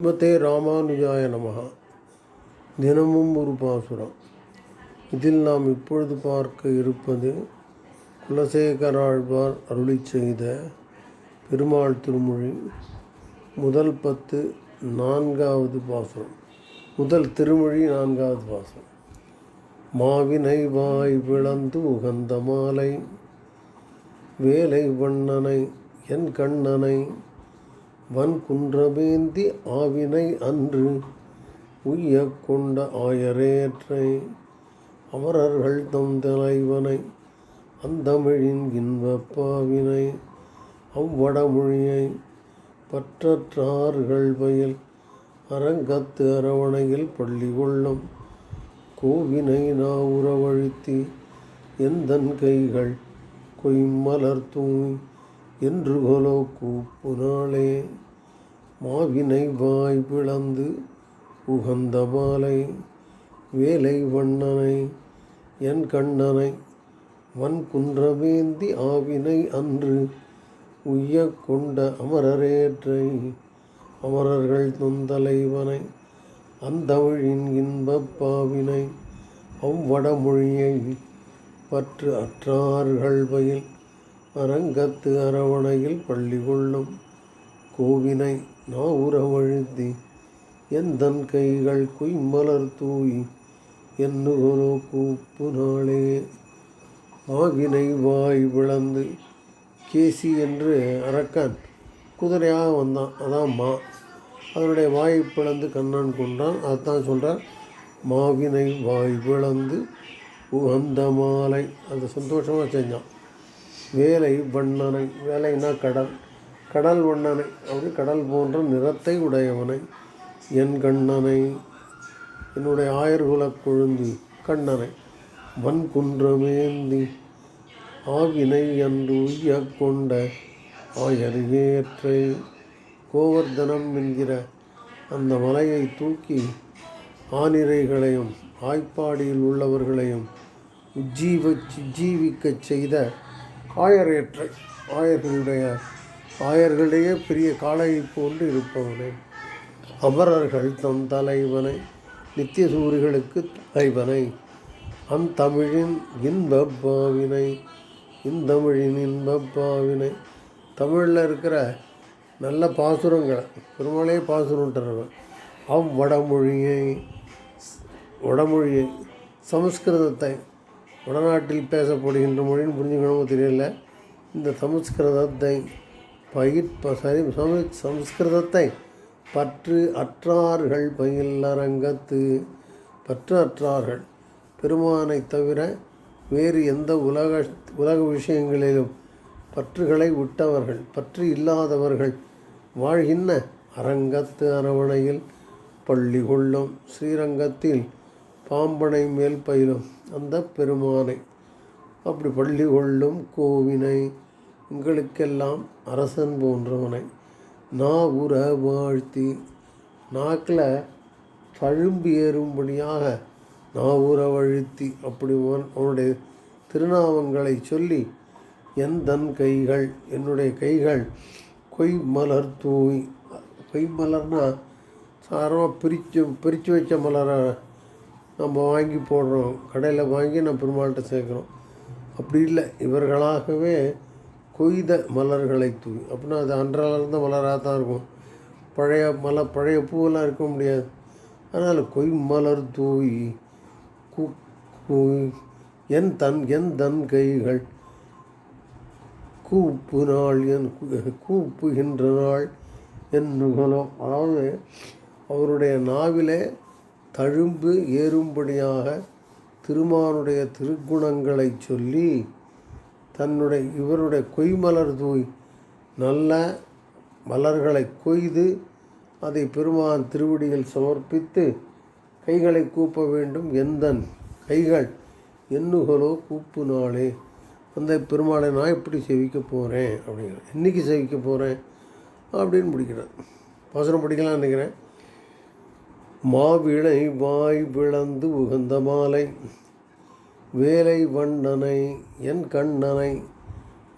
ஸ்ரீமதே ராமானுஜாய நமகா தினமும் ஒரு பாசுரம். இதில் நாம் இப்பொழுது பார்க்க இருப்பது குலசேகராழ்வார் அருளி செய்த பெருமாள் திருமொழி முதல் பத்து நான்காவது பாசுரம். முதல் திருமொழி நான்காவது பாசுரம். மாவினை வாய் விளந்து உகந்த மாலை வேலை வண்ணனை என் கண்ணனை வன்குன்றமேந்தி ஆவினை அன்று உய்ய கொண்ட ஆயரேற்றை அமரர்கள் தம் தலைவனை அந்தமிழின் இன்பப்பாவினை அவ்வடமொழியை பற்றற்றார்கள் வயல் அரங்கத்து அரவணையில் பள்ளி கொள்ளும் கோவினை நாவுறவழுத்தி எந்தன் கைகள் கொய்மலர் தூய் என்று கொலோ கூப்பு நாளே மாவினை வாய் பிளந்து உகந்த மாலை வேலை வண்ணனை என் கண்ணனை வன் குன்றமேந்தி ஆவினை அன்று உய்ய கொண்ட அமரரேற்றை அமரர்கள் தொந்தலைவனை அந்தமிழின் இன்பப்பாவினை அவ்வடமொழியை பற்று அற்றார்கள் பயில் அரங்கத்து அரவணையில் பள்ளி கொள்ளும் கோவினை நாவுறவழுத்தி எந்தன் கைகள் குய்மலர் தூய் என்னுகொலோ கூப்பு நாளே ஆவினை வாய் விளந்து கேசி என்று அரக்கன் குதிரையாக வந்தான். அதான் மா. அதனுடைய வாய் பிளந்து கண்ணன் கொண்டான். அதான் சொல்கிறார் மாவினை வாய் பிளந்து உகந்த மாலை. அந்த சந்தோஷமாக செஞ்சான். வேலை வண்ணனை வேலைனா கடல் கடல் வண்ணனை அப்படி கடல் போன்ற நிறத்தை உடையவனை என் கண்ணனை என்னுடைய ஆயர்குலக் கொழுந்தி கண்ணனை வன் குன்றமேந்தி ஆவினை அன்று உய்ய கொண்ட ஆயர் ஏற்றை கோவர்தனம் என்கிற அந்த மலையை தூக்கி ஆனிரைகளையும் ஆய்ப்பாடியில் உள்ளவர்களையும் உஜ்ஜீவ ஜீவிக்கச் செய்த ஆயர் ஏற்ற ஆயர்களுடைய ஆயர்களிடையே பெரிய காளை போன்று இருப்பவனே. அமரர்கள் தம் தலைவனை நித்திய சூரிகளுக்கு தலைவனை. அந்தமிழின் தமிழின் பாவினை இந்தமிழின் இன்பப்பாவினை தமிழில் இருக்கிற நல்ல பாசுரங்களை பெருமாளே பாசுரன்றவன் அவ்வடமொழியை வடமொழியை சமஸ்கிருதத்தை வடநாட்டில் பேசப்படுகின்ற மொழின்னு புரிஞ்சுக்கணுமோ தெரியல. இந்த சமஸ்கிருதத்தை பயிர் சரி சம சமஸ்கிருதத்தை பற்று அற்றார்கள் பயிலரங்கத்து. பற்று அற்றார்கள். பெருமானை தவிர வேறு எந்த உலக உலக விஷயங்களிலும் பற்றுகளை விட்டவர்கள் பற்று இல்லாதவர்கள் வாழ்கின்ற அரங்கத்து அரவணையில் பள்ளி கொள்ளும் ஸ்ரீரங்கத்தில் பாம்பனை மேல் பயிலும் அந்த பெருமானை. அப்படி பள்ளி கொள்ளும் கோவினை எங்களுக்கெல்லாம் அரசன் போன்றவனை. நா உர வாழ்த்தி நாக்கில் தழும்பு ஏறும்படியாக நாவுற வழுத்தி அப்படி அவனுடைய திருநாமங்களை சொல்லி என் தன் கைகள் என்னுடைய கைகள் கொய் மலர் தூய் கொய் மலர்னால் சாரமாக பிரித்து பிரித்து வச்ச மலரை நம்ம வாங்கி போடுறோம். கடையில் வாங்கி நம்ம பெருமாள்கிட்ட சேர்க்குறோம். அப்படி இல்லை. இவர்களாகவே கொய்த மலர்களை தூவி அப்படின்னா அது அன்றாலர்ந்த மலராக தான் இருக்கும். பழைய மலர் பழைய பூவெல்லாம் இருக்க முடியாது. அதனால் கொய் மலர் தூவி கூ என் தன் என் தன் கைகள் கூப்பு நாள் என் கூப்புகின்ற நாள் என் நுகலம் அதாவது அவருடைய நாவிலே தழும்பு ஏறும்படியாக திருமானுடைய திருக்குணங்களை சொல்லி தன்னுடைய இவருடைய கொய்மலர் தூய் நல்ல மலர்களை கொய்து அதை பெருமான் திருவடியில் சமர்ப்பித்து கைகளை கூப்ப வேண்டும் எந்தன் கைகள் எண்ணுகளோ கூப்பு நாளே அந்த பெருமாளை நான் எப்படி செவிக்க போகிறேன் அப்படிங்கிற என்னைக்கு செவிக்க போகிறேன் அப்படின்னு முடிக்கிறேன் வசனம் படிக்கலாம் நினைக்கிறேன். மாவிளை வாய் விளந்து உகந்த மாலை. வேலை வண்ணனை என் கண்ணனை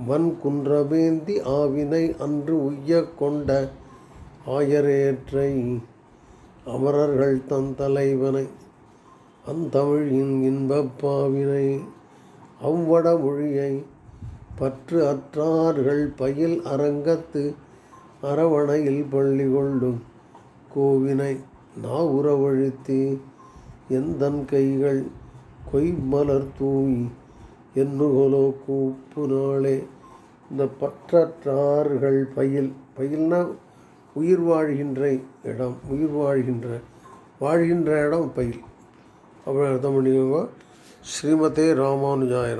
வன் குன்றமேந்தி ஆவினை அன்று உய்ய கொண்ட ஆயரேற்றை அமரர்கள் தன் தலைவனை அந்தமிழின் இன்பப்பாவினை அவ்வட மொழியை பற்று அற்றார்கள் பயில் அரங்கத்து அரவணையில் பள்ளி கொள்ளும் கோவினை. நாவுறவழுத்தி எந்தன் கைகள் கொய்மலர் தூய் என்னுகொலோ கூப்பு நாளே இந்த பற்றற்றார்கள் பயில் பயில்னா உயிர் வாழ்கின்ற இடம் உயிர் வாழ்கின்ற வாழ்கின்ற இடம் பயில். அப்படி அர்த்தம் பண்ணிக்கோங்க. ஸ்ரீமதே ராமானுஜாய